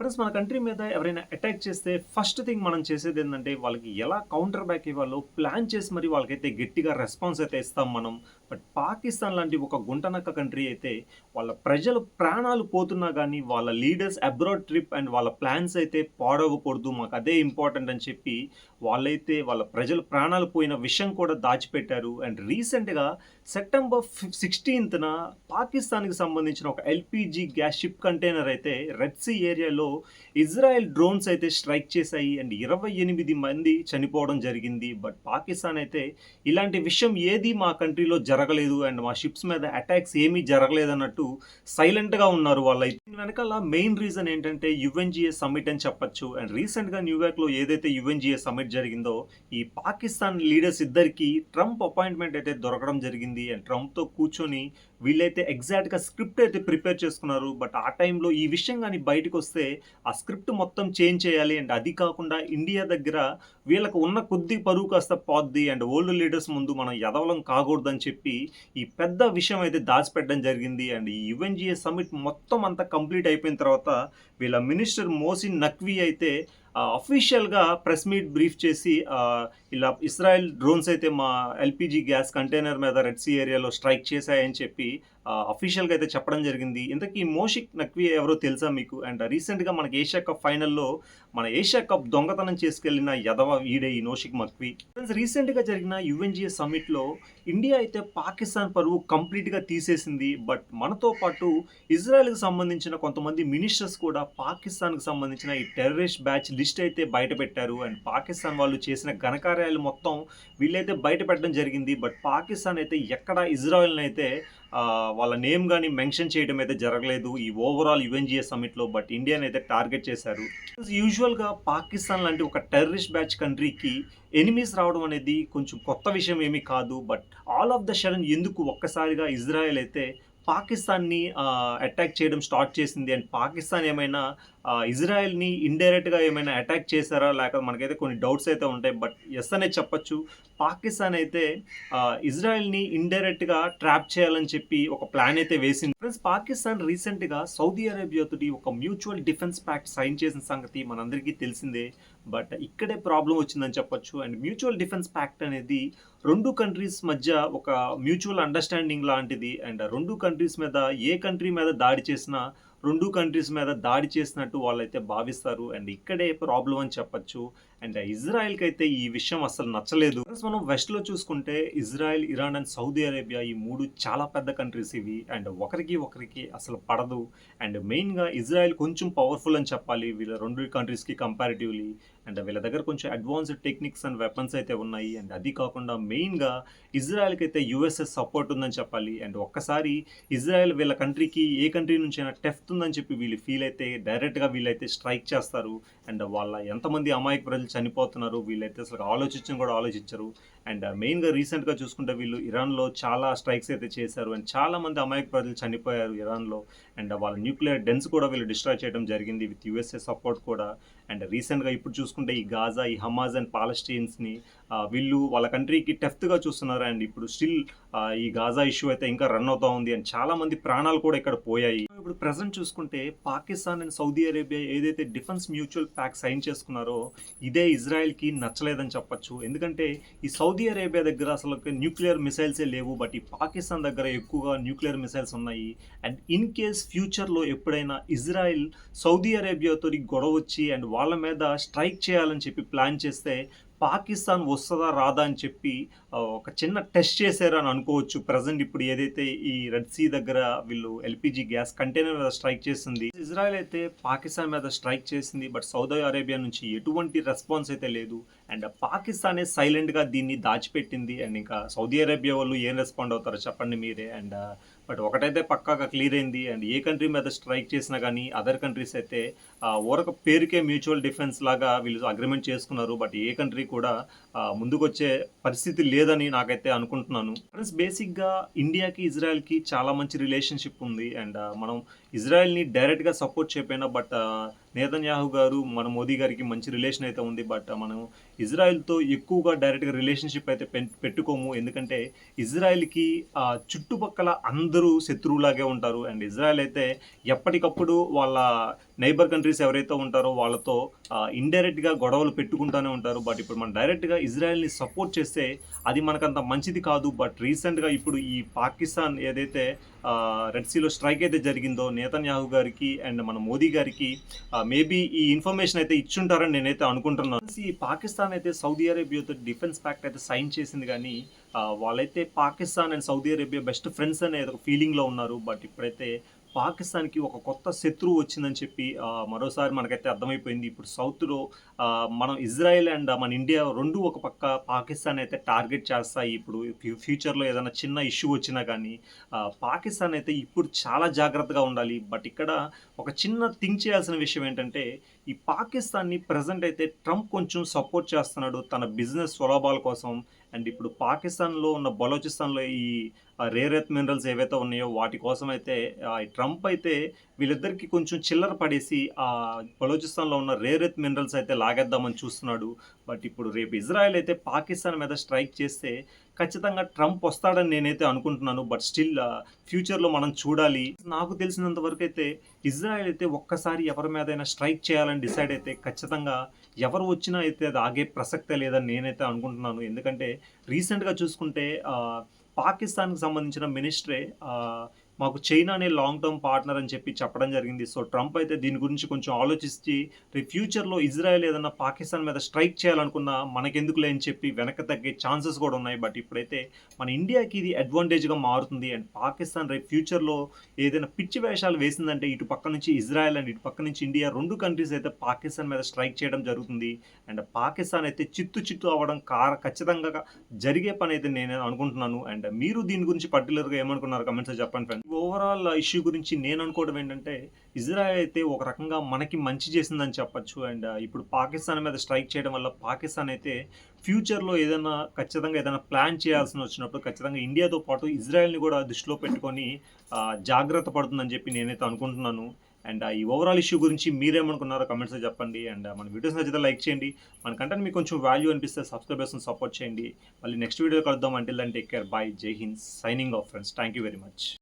Friends మన country మీద ఎవరైనా అటాక్ చేస్తే ఫస్ట్ థింగ్ మనం చేసేది ఏంటంటే వాళ్ళకి ఎలా కౌంటర్ బ్యాక్ ఇవ్వాలో ప్లాన్ చేసి మరి వాళ్ళకైతే గట్టిగా రెస్పాన్స్ అయితే ఇస్తాం మనం. బట్ పాకిస్తాన్ లాంటి ఒక గుంటనక్క కంట్రీ అయితే వాళ్ళ ప్రజలు ప్రాణాలు పోతున్నా కానీ వాళ్ళ లీడర్స్ అబ్రాడ్ ట్రిప్ అండ్ వాళ్ళ ప్లాన్స్ అయితే పాడవకూడదు మాకు అదే ఇంపార్టెంట్ అని చెప్పి వాళ్ళైతే వాళ్ళ ప్రజలు ప్రాణాలు పోయిన విషయం కూడా దాచిపెట్టారు. అండ్ రీసెంట్గా సెప్టెంబర్ సిక్స్టీన్త్న పాకిస్తాన్కి సంబంధించిన ఒక ఎల్పిజి గ్యాస్ షిప్ కంటైనర్ అయితే రెడ్ సీ ఏరియాలో ఇజ్రాయెల్ డ్రోన్స్ అయితే స్ట్రైక్ చేశాయి. అండ్ ఇరవై ఎనిమిది మంది చనిపోవడం జరిగింది. బట్ పాకిస్తాన్ అయితే ఇలాంటి విషయం ఏది మా కంట్రీలో జరగలేదు అండ్ మా షిప్స్ మీద అటాక్స్ ఏమీ జరగలేదు అన్నట్టు సైలెంట్గా ఉన్నారు వాళ్ళైతే. దీని వెనకాల మెయిన్ రీజన్ ఏంటంటే యుఎన్జిఏ సమ్మిట్ అని చెప్పొచ్చు. అండ్ రీసెంట్గా న్యూయార్క్లో ఏదైతే యుఎన్జిఏ సమ్మిట్ జరిగిందో ఈ పాకిస్తాన్ లీడర్స్ ఇద్దరికి ట్రంప్ అపాయింట్మెంట్ అయితే దొరకడం జరిగింది. అండ్ ట్రంప్తో కూర్చొని వీళ్ళైతే ఎగ్జాక్ట్గా స్క్రిప్ట్ అయితే ప్రిపేర్ చేసుకున్నారు. బట్ ఆ టైంలో ఈ విషయం కానీ బయటకు వస్తే ఆ స్క్రిప్ట్ మొత్తం చేంజ్ చేయాలి. అండ్ అది కాకుండా ఇండియా దగ్గర వీళ్ళకు ఉన్న కొద్ది పరువు కాస్త పోద్ది. అండ్ ఓల్డ్ లీడర్స్ ముందు మనం ఎదవలం కాకూడదని చెప్పి ఈ పెద్ద విషయం అయితే దాచిపెట్టడం జరిగింది. అండ్ ఈ యుఎన్జిఏ సమ్మిట్ మొత్తం అంతా కంప్లీట్ అయిపోయిన తర్వాత వీళ్ళ మినిస్టర్ మోసిన్ నక్వీ అయితే అఫీషియల్గా ప్రెస్ మీట్ బ్రీఫ్ చేసి ఇలా ఇస్రాయెల్ డ్రోన్స్ అయితే మా ఎల్పిజి గ్యాస్ కంటైనర్ మీద రెడ్ సీ ఏరియాలో స్ట్రైక్ చేశాయని చెప్పి అఫీషియల్గా అయితే చెప్పడం జరిగింది. ఇంతకీ మోషిక్ నక్వీ ఎవరో తెలుసా మీకు? అండ్ రీసెంట్గా మనకి ఏషియా కప్ ఫైనల్లో మన ఏషియా కప్ దొంగతనం చేసుకెళ్ళిన యదవ వీడే ఈ నోషిక్ మక్వీ ఫ్రెండ్స్ రీసెంట్గా జరిగిన యుఎన్జిఏ సమ్మిట్లో ఇండియా అయితే పాకిస్తాన్ పరువు కంప్లీట్గా తీసేసింది. బట్ మనతో పాటు ఇజ్రాయెల్కి సంబంధించిన కొంతమంది మినిస్టర్స్ కూడా పాకిస్తాన్కి సంబంధించిన ఈ టెర్రరిస్ట్ బ్యాచ్ లిస్ట్ అయితే బయట పెట్టారు అండ్ పాకిస్తాన్ వాళ్ళు చేసిన ఘనకార్యాలు మొత్తం వీళ్ళైతే బయట పెట్టడం జరిగింది. బట్ పాకిస్తాన్ అయితే ఎక్కడ ఇజ్రాయెల్ని అయితే వాళ్ళ నేమ్ కానీ మెన్షన్ చేయడం అయితే జరగలేదు ఈ ఓవరాల్ యుఎన్జిఏ సమ్మిట్లో. బట్ ఇండియాని అయితే టార్గెట్ చేశారు. యూజువల్గా పాకిస్తాన్ లాంటి ఒక టెర్రరిస్ట్ బ్యాచ్ కంట్రీకి ఎనిమీస్ రావడం అనేది కొంచెం కొత్త విషయం ఏమీ కాదు. But all of the sudden ఎందుకు ఒక్కసారిగా ఇజ్రాయెల్ అయితే పాకిస్తాన్ని అటాక్ చేయడం స్టార్ట్ చేసింది. అండ్ పాకిస్తాన్ ఏమైనా ఇజ్రాయెల్ని ఇండైరెక్ట్గా ఏమైనా అటాక్ చేశారా? లేక మనకైతే కొన్ని డౌట్స్ అయితే ఉంటాయి. బట్ ఎస్ అనే చెప్పొచ్చు. పాకిస్తాన్ అయితే ఇజ్రాయెల్ని ఇండైరెక్ట్గా ట్రాప్ చేయాలని చెప్పి ఒక ప్లాన్ అయితే వేసింది. ఫ్రెండ్స్ పాకిస్తాన్ రీసెంట్గా సౌదీ అరేబియాతోటి ఒక మ్యూచువల్ డిఫెన్స్ ప్యాక్ట్ సైన్ చేసిన సంగతి మనందరికీ తెలిసిందే. బట్ ఇక్కడే ప్రాబ్లం వచ్చిందని చెప్పొచ్చు. అండ్ మ్యూచువల్ డిఫెన్స్ ప్యాక్ట్ అనేది రెండు కంట్రీస్ మధ్య ఒక మ్యూచువల్ అండర్స్టాండింగ్ లాంటిది. అండ్ రెండు కంట్రీస్ మీద ఏ కంట్రీ మీద దాడి చేసినా రెండు కంట్రీస్ మీద దాడి చేసినట్టు వాళ్ళైతే భావిస్తారు. అండ్ ఇక్కడే ప్రాబ్లం అని చెప్పొచ్చు. అండ్ ఇజ్రాయెల్కి అయితే ఈ విషయం అసలు నచ్చలేదు. మనం వెస్ట్లో చూసుకుంటే Israel Iran and Saudi Arabia ఈ మూడు చాలా పెద్ద కంట్రీస్ ఇవి. అండ్ ఒకరికి ఒకరికి అసలు పడదు. అండ్ మెయిన్గా ఇజ్రాయెల్ కొంచెం పవర్ఫుల్ అని చెప్పాలి. వీళ్ళ రెండు కంట్రీస్కి కంపారిటివ్లీ అండ్ వీళ్ళ దగ్గర కొంచెం అడ్వాన్స్డ్ టెక్నిక్స్ అండ్ వెపన్స్ అయితే ఉన్నాయి. అండ్ అది కాకుండా మెయిన్గా ఇజ్రాయెల్కి అయితే యుఎస్ఎస్ సపోర్ట్ ఉందని చెప్పాలి. అండ్ ఒక్కసారి ఇజ్రాయెల్ వీళ్ళ కంట్రీకి ఏ కంట్రీ నుంచైనా టెఫ్త్ ఉందని చెప్పి వీళ్ళు ఫీల్ అయితే డైరెక్ట్గా వీళ్ళైతే స్ట్రైక్ చేస్తారు. అండ్ వాళ్ళ ఎంతమంది అమాయక ప్రజలు చనిపోతున్నారు. వీళ్ళైతే అసలు ఆలోచించడం కూడా ఆలోచించరు. అండ్ మెయిన్గా రీసెంట్గా చూసుకుంటే వీళ్ళు ఇరాన్లో చాలా స్ట్రైక్స్ అయితే చేశారు. అండ్ చాలా మంది అమాయక ప్రజలు చనిపోయారు ఇరాన్లో. అండ్ వాళ్ళ న్యూక్లియర్ డెన్స్ కూడా వీళ్ళు డిస్ట్రాయ్ చేయడం జరిగింది విత్ యూఎస్ఏ సపోర్ట్ కూడా. అండ్ రీసెంట్గా ఇప్పుడు చూసుకుంటే ఈ గాజా ఈ హమాజ్ అండ్ పాలస్టీన్స్ని వీళ్ళు వాళ్ళ కంట్రీకి టెఫ్త్గా చూస్తున్నారు అండ్ ఇప్పుడు స్టిల్ ఈ గాజా ఇష్యూ అయితే ఇంకా రన్ అవుతా ఉంది అండ్ చాలా మంది ప్రాణాలు కూడా ఇక్కడ పోయాయి. ఇప్పుడు ప్రజెంట్ చూసుకుంటే పాకిస్తాన్ అండ్ సౌదీ అరేబియా ఏదైతే డిఫెన్స్ మ్యూచువల్ ప్యాక్ సైన్ చేసుకున్నారో ఇదే ఇజ్రాయెల్కి నచ్చలేదని చెప్పొచ్చు. ఎందుకంటే ఈ సౌదీ అరేబియా దగ్గర అసలు న్యూక్లియర్ మిసైల్సే లేవు. బట్ ఈ పాకిస్తాన్ దగ్గర ఎక్కువగా న్యూక్లియర్ మిసైల్స్ ఉన్నాయి. అండ్ ఇన్ కేస్ ఫ్యూచర్లో ఎప్పుడైనా ఇజ్రాయెల్ సౌదీ అరేబియాతో గొడవ వచ్చి అండ్ వాళ్ళ మీద స్ట్రైక్ చేయాలని చెప్పి ప్లాన్ చేస్తే పాకిస్తాన్ వస్తుందా రాదా అని చెప్పి ఒక చిన్న టెస్ట్ చేశారని అనుకోవచ్చు. ప్రజెంట్ ఇప్పుడు ఏదైతే ఈ రెడ్ సీ దగ్గర వీళ్ళు ఎల్పిజి గ్యాస్ కంటైనర్ మీద స్ట్రైక్ చేసింది ఇజ్రాయెల్ అయితే పాకిస్తాన్ మీద స్ట్రైక్ చేసింది బట్ సౌదీ అరేబియా నుంచి ఎటువంటి రెస్పాన్స్ అయితే లేదు. అండ్ పాకిస్తానే సైలెంట్గా దీన్ని దాచిపెట్టింది. అండ్ ఇంకా సౌదీ అరేబియా వాళ్ళు ఏం రెస్పాండ్ అవుతారో చెప్పండి మీరే. అండ్ uh, బట్ ఒకటైతే పక్కాగా క్లియర్ అయింది. అండ్ ఏ కంట్రీ మీద స్ట్రైక్ చేసినా కానీ అదర్ కంట్రీస్ అయితే uh, ఓరక పేరుకే మ్యూచువల్ డిఫెన్స్ లాగా వీళ్ళు అగ్రిమెంట్ చేసుకున్నారు. బట్ ఏ కంట్రీ కూడా ముందుకొచ్చే పరిస్థితి లేదని నాకైతే అనుకుంటున్నాను. ఫ్రెండ్స్ బేసిక్గా ఇండియాకి ఇజ్రాయెల్కి చాలా మంచి రిలేషన్షిప్ ఉంది. అండ్ మనం ఇజ్రాయెల్ని డైరెక్ట్గా సపోర్ట్ చేయపోయినా బట్ నేతన్యాహు గారు మన మోదీ గారికి మంచి రిలేషన్ అయితే ఉంది. బట్ మనం ఇజ్రాయెల్తో ఎక్కువగా డైరెక్ట్గా రిలేషన్షిప్ అయితే పెట్టుకోము. ఎందుకంటే ఇజ్రాయెల్కి చుట్టుపక్కల అందరూ శత్రువులాగే ఉంటారు. అండ్ ఇజ్రాయెల్ అయితే ఎప్పటికప్పుడు వాళ్ళ నైబర్ కంట్రీస్ ఎవరైతే ఉంటారో వాళ్ళతో ఇండైరెక్ట్గా గొడవలు పెట్టుకుంటూనే ఉంటారు. బట్ ఇప్పుడు మనం డైరెక్ట్గా ఇజ్రాయెల్ని సపోర్ట్ చేస్తే అది మనకంత మంచిది కాదు. బట్ రీసెంట్గా ఇప్పుడు ఈ పాకిస్తాన్ ఏదైతే రెడ్ సీలో స్ట్రైక్ అయితే జరిగిందో నేతన్యాహు గారికి అండ్ మన మోదీ గారికి మేబీ ఈ ఇన్ఫర్మేషన్ అయితే ఇచ్చుంటారని నేనైతే అనుకుంటున్నాను. ఈ పాకిస్తాన్ అయితే సౌదీ అరేబియాతో డిఫెన్స్ ప్యాక్ట్ అయితే సైన్ చేసింది కానీ వాళ్ళైతే Pakistan and Saudi Arabia best friends అనే ఒక ఫీలింగ్లో ఉన్నారు. బట్ ఇప్పుడైతే పాకిస్తాన్కి ఒక కొత్త శత్రువు వచ్చిందని చెప్పి మరోసారి మనకైతే అర్థమైపోయింది. ఇప్పుడు సౌత్లో మనం ఇజ్రాయెల్ అండ్ మన ఇండియా రెండు ఒక పక్క పాకిస్తాన్ అయితే టార్గెట్ చేస్తాయి. ఇప్పుడు ఫ్యూచర్లో ఏదైనా చిన్న ఇష్యూ వచ్చినా కానీ పాకిస్తాన్ అయితే ఇప్పుడు చాలా జాగ్రత్తగా ఉండాలి. బట్ ఇక్కడ ఒక చిన్న థింక్ చేయాల్సిన విషయం ఏంటంటే ఈ పాకిస్తాన్ని ప్రజెంట్ అయితే ట్రంప్ కొంచెం సపోర్ట్ చేస్తున్నాడు తన బిజినెస్ స్వలాభాల కోసం. అండ్ ఇప్పుడు పాకిస్తాన్లో ఉన్న బలోచిస్తాన్లో ఈ రేర్ ఎర్త్ మినరల్స్ ఏవైతే ఉన్నాయో వాటి కోసం అయితే ఈ ట్రంప్ అయితే వీళ్ళిద్దరికి కొంచెం చిల్లర పడేసి ఆ బలోచిస్తాన్లో ఉన్న రేర్ ఎర్త్ మినరల్స్ అయితే లాగేద్దామని చూస్తున్నాడు. బట్ ఇప్పుడు రేపు ఇజ్రాయెల్ అయితే పాకిస్తాన్ మీద స్ట్రైక్ చేస్తే ఖచ్చితంగా ట్రంప్ వస్తాడని నేనైతే అనుకుంటున్నాను. బట్ స్టిల్ ఫ్యూచర్లో మనం చూడాలి. నాకు తెలిసినంత వరకు అయితే ఇజ్రాయెల్ అయితే ఒక్కసారి ఎవరి మీదైనా స్ట్రైక్ చేయాలని డిసైడ్ అయితే ఖచ్చితంగా ఎవరు వచ్చినా అయితే అది ఆగే ప్రసక్తే లేదని నేనైతే అనుకుంటున్నాను. ఎందుకంటే రీసెంట్గా చూసుకుంటే పాకిస్తాన్కి సంబంధించిన మినిస్ట్రే మాకు మాకు చైనానే లాంగ్ టర్మ్ పార్ట్నర్ అని చెప్పి చెప్పడం జరిగింది. సో ట్రంప్ అయితే దీని గురించి కొంచెం ఆలోచించి రేపు ఫ్యూచర్లో ఇజ్రాయెల్ ఏదైనా పాకిస్తాన్ మీద స్ట్రైక్ చేయాలనుకున్నా మనకెందుకులే అని చెప్పి వెనక్కి తగ్గే ఛాన్సెస్ కూడా ఉన్నాయి. బట్ ఇప్పుడైతే మన ఇండియాకి ఇది అడ్వాంటేజ్గా మారుతుంది. అండ్ పాకిస్తాన్ రేపు ఫ్యూచర్లో ఏదైనా పిచ్చి వేషాలు వేసిందంటే ఇటు పక్క నుంచి ఇజ్రాయెల్ అండ్ ఇటు పక్క నుంచి ఇండియా రెండు కంట్రీస్ అయితే పాకిస్తాన్ మీద స్ట్రైక్ చేయడం జరుగుతుంది. అండ్ పాకిస్తాన్ అయితే చిత్తు చిత్తు అవ్వడం కార ఖచ్చితంగా జరిగే పని అయితే నేను అనుకుంటున్నాను. అండ్ మీరు దీని గురించి పర్టికులర్గా ఏమనుకున్నారు? కమెంట్స్ చెప్పండి ఫ్రెండ్ ఓవరాల్ ఇష్యూ గురించి నేను అనుకోవడం ఏంటంటే ఇజ్రాయెల్ అయితే ఒక రకంగా మనకి మంచి చేసిందని చెప్పొచ్చు. అండ్ ఇప్పుడు పాకిస్తాన్ మీద స్ట్రైక్ చేయడం వల్ల పాకిస్తాన్ అయితే ఫ్యూచర్లో ఏదైనా ఖచ్చితంగా ఏదైనా ప్లాన్ చేయాల్సిన వచ్చినప్పుడు ఖచ్చితంగా ఇండియాతో పాటు ఇజ్రాయెల్ని కూడా దృష్టిలో పెట్టుకొని జాగ్రత్త పడుతుందని చెప్పి నేనైతే అనుకుంటున్నాను. అండ్ ఈ ఓవరాల్ ఇష్యూ గురించి మీరేమనుకున్నారో కమెంట్స్ చెప్పండి. అండ్ మన వీడియోస్ నచ్చితే లైక్ చేయండి. మన కంటెంట్ మీకు కొంచెం వాల్యూ అనిపిస్తే సబ్స్క్రైబర్స్ సపోర్ట్ చేయండి. మళ్ళీ నెక్స్ట్ వీడియో కలుద్దాం. అంటే టేక్ కేర్ బై జై Hind signing off friends thank you very much